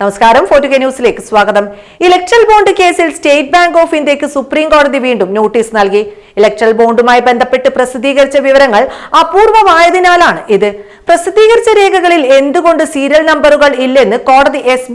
നമസ്കാരം. ഫോർട്ടു കെ ന്യൂസിലേക്ക് സ്വാഗതം. ഇലക്ട്രൽ ബോണ്ട് കേസിൽ സ്റ്റേറ്റ് ബാങ്ക് ഓഫ് ഇന്ത്യയ്ക്ക് സുപ്രീം കോടതി വീണ്ടും നോട്ടീസ് നൽകി. ഇലക്ട്രൽ ബോണ്ടുമായി ബന്ധപ്പെട്ട് പ്രസിദ്ധീകരിച്ച വിവരങ്ങൾ അപൂർവമായതിനാലാണ് ഇത്. പ്രസിദ്ധീകരിച്ച രേഖകളിൽ എന്തുകൊണ്ട് സീരിയൽ നമ്പറുകൾ ഇല്ലെന്ന് കോടതി എസ്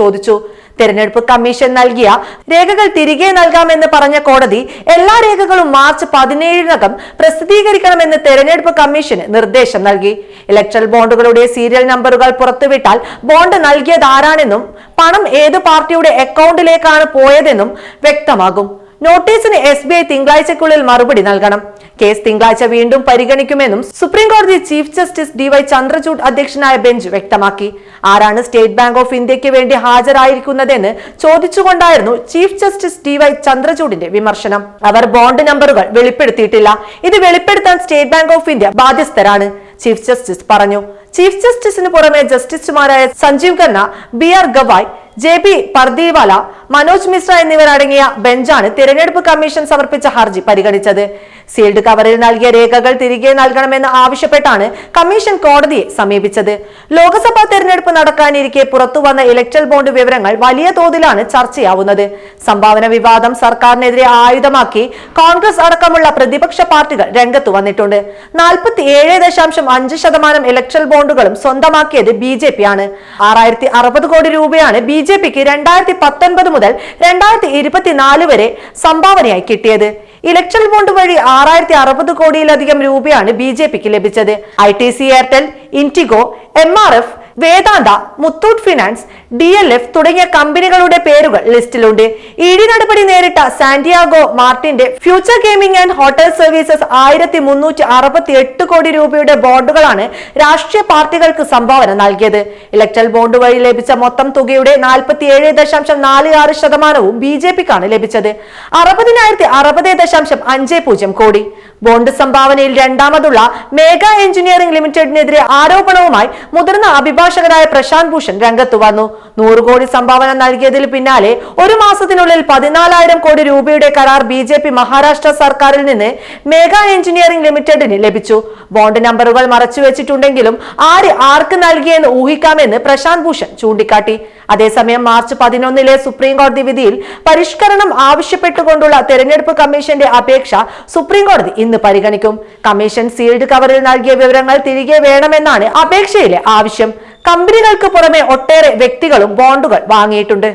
ചോദിച്ചു. തെരഞ്ഞെടുപ്പ് കമ്മീഷൻ നൽകിയ രേഖകൾ തിരികെ നൽകാമെന്ന് പറഞ്ഞ കോടതി എല്ലാ രേഖകളും മാർച്ച് പതിനേഴിനകം പ്രസിദ്ധീകരിക്കണമെന്ന് തെരഞ്ഞെടുപ്പ് കമ്മീഷന് നിർദ്ദേശം നൽകി. ഇലക്ട്രൽ ബോണ്ടുകളുടെ സീരിയൽ നമ്പറുകൾ പുറത്തുവിട്ടാൽ ബോണ്ട് നൽകിയതാരാണെന്നും പണം ഏത് പാർട്ടിയുടെ അക്കൗണ്ടിലേക്കാണ് പോയതെന്നും വ്യക്തമാകും. നോട്ടീസിന് എസ് ബി ഐ തിങ്കളാഴ്ചക്കുള്ളിൽ മറുപടി നൽകണം. കേസ് തിങ്കളാഴ്ച വീണ്ടും പരിഗണിക്കുമെന്നും സുപ്രീം കോടതി chief justice D Y Chandrachud അധ്യക്ഷനായ ബെഞ്ച് വ്യക്തമാക്കി. ആരാണ് സ്റ്റേറ്റ് ബാങ്ക് ഓഫ് ഇന്ത്യയ്ക്ക് വേണ്ടി ഹാജരായിരിക്കുന്നതെന്ന് ചോദിച്ചുകൊണ്ടായിരുന്നു ചീഫ് ജസ്റ്റിസ് ഡി വൈ ചന്ദ്രചൂഡിന്റെ വിമർശനം. അവർ ബോണ്ട് നമ്പറുകൾ വെളിപ്പെടുത്തിയിട്ടില്ല. ഇത് വെളിപ്പെടുത്താൻ സ്റ്റേറ്റ് ബാങ്ക് ഓഫ് ഇന്ത്യ ബാധ്യസ്ഥരാണ്. ചീഫ് ജസ്റ്റിസ് പറഞ്ഞു. ചീഫ് ജസ്റ്റിസിന് പുറമെ ജസ്റ്റിസുമാരായ Sanjiv Khanna B R Gavai J P Pardiwala Manoj Mishra എന്നിവരടങ്ങിയ ബെഞ്ചാണ് തിരഞ്ഞെടുപ്പ് കമ്മീഷൻ സമർപ്പിച്ച ഹർജി പരിഗണിച്ചത്. സീൽഡ് കവറിൽ നൽകിയ രേഖകൾ തിരികെ നൽകണമെന്ന് ആവശ്യപ്പെട്ടാണ് കമ്മീഷൻ കോടതിയെ സമീപിച്ചത്. ലോക്സഭാ തെരഞ്ഞെടുപ്പ് നടക്കാനിരിക്കെ പുറത്തുവന്ന ഇലക്ട്രൽ ബോണ്ട് വിവരങ്ങൾ വലിയ തോതിലാണ് ചർച്ചയാവുന്നത്. സംഭാവന വിവാദം സർക്കാരിനെതിരെ ആയുധമാക്കി കോൺഗ്രസ് അടക്കമുള്ള പ്രതിപക്ഷ പാർട്ടികൾ രംഗത്ത് വന്നിട്ടുണ്ട്. നാൽപ്പത്തി ഏഴ് ദശാംശം അഞ്ച് ശതമാനം ഇലക്ട്രൽ ബോണ്ടുകളും സ്വന്തമാക്കിയത് ബി ജെ പി ആണ്. ആറായിരത്തി അറുപത് കോടി രൂപയാണ് ബി ജെ പിക്ക് രണ്ടായിരത്തി പത്തൊൻപത് മുതൽ രണ്ടായിരത്തി ഇരുപത്തിനാല് വരെ സംഭാവനയായി കിട്ടിയത്. ഇലക്ട്രൽ ബോണ്ട് വഴി ആറായിരത്തി അറുപത് കോടിയിലധികം രൂപയാണ് ബി ജെ പിക്ക് ലഭിച്ചത്. I T C Airtel IndiGo M R F Vedanta Muthoot finance D L F തുടങ്ങിയ കമ്പനികളുടെ പേരുകൾ ലിസ്റ്റിലുണ്ട്. ഇ ഡി നടപടി നേരിട്ട Santiago മാർട്ടിന്റെ future gaming and hotel services ആയിരത്തി മുന്നൂറ്റി അറുപത്തി എട്ട് കോടി രൂപയുടെ ബോണ്ടുകളാണ് രാഷ്ട്രീയ പാർട്ടികൾക്ക് സംഭാവന നൽകിയത്. ഇലക്ട്രൽ ബോണ്ട് വഴി ലഭിച്ച മൊത്തം തുകയുടെ നാൽപ്പത്തി ഏഴ് ദശാംശം നാല് ആറ് ശതമാനവും ബി ജെ പിക്കാണ് ലഭിച്ചത്. അറുപതിനായിരത്തി അറുപത് ദശാംശം അഞ്ച് പൂജ്യം കോടി. ബോണ്ട് സംഭാവനയിൽ രണ്ടാമതുള്ള മേഘ എഞ്ചിനീയറിംഗ് ലിമിറ്റഡിനെതിരെ ആരോപണവുമായി മുതിർന്ന അഭിഭാഷകനായ പ്രശാന്ത് ഭൂഷൺ രംഗത്ത് വന്നു. നൂറ് കോടി സംഭാവന നൽകിയതിൽ പിന്നാലെ ഒരു മാസത്തിനുള്ളിൽ പതിനാലായിരം കോടി രൂപയുടെ കരാർ ബി ജെ പി മഹാരാഷ്ട്ര സർക്കാരിൽ നിന്ന് മേഘ എഞ്ചിനീയറിംഗ് ലിമിറ്റഡിന് ലഭിച്ചു. ബോണ്ട് നമ്പറുകൾ മറച്ചുവെച്ചിട്ടുണ്ടെങ്കിലും ആര് ആർക്ക് നൽകിയെന്ന് ഊഹിക്കാമെന്ന് പ്രശാന്ത് ഭൂഷൺ ചൂണ്ടിക്കാട്ടി. അതേസമയം മാർച്ച് പതിനൊന്നിലെ സുപ്രീം കോടതി വിധിയിൽ പരിഷ്കരണം ആവശ്യപ്പെട്ടുകൊണ്ടുള്ള തെരഞ്ഞെടുപ്പ് കമ്മീഷന്റെ അപേക്ഷ സുപ്രീം കോടതി ഇന്ന് പരിഗണിക്കും. കമ്മീഷൻ സീൽഡ് കവറിൽ നൽകിയ വിവരങ്ങൾ തിരികെ വേണമെന്നാണ് അപേക്ഷയിലെ ആവശ്യം. കമ്പനികൾക്ക് പുറമെ ഒട്ടേറെ വ്യക്തികളും ബോണ്ടുകൾ വാങ്ങിയിട്ടുണ്ട്.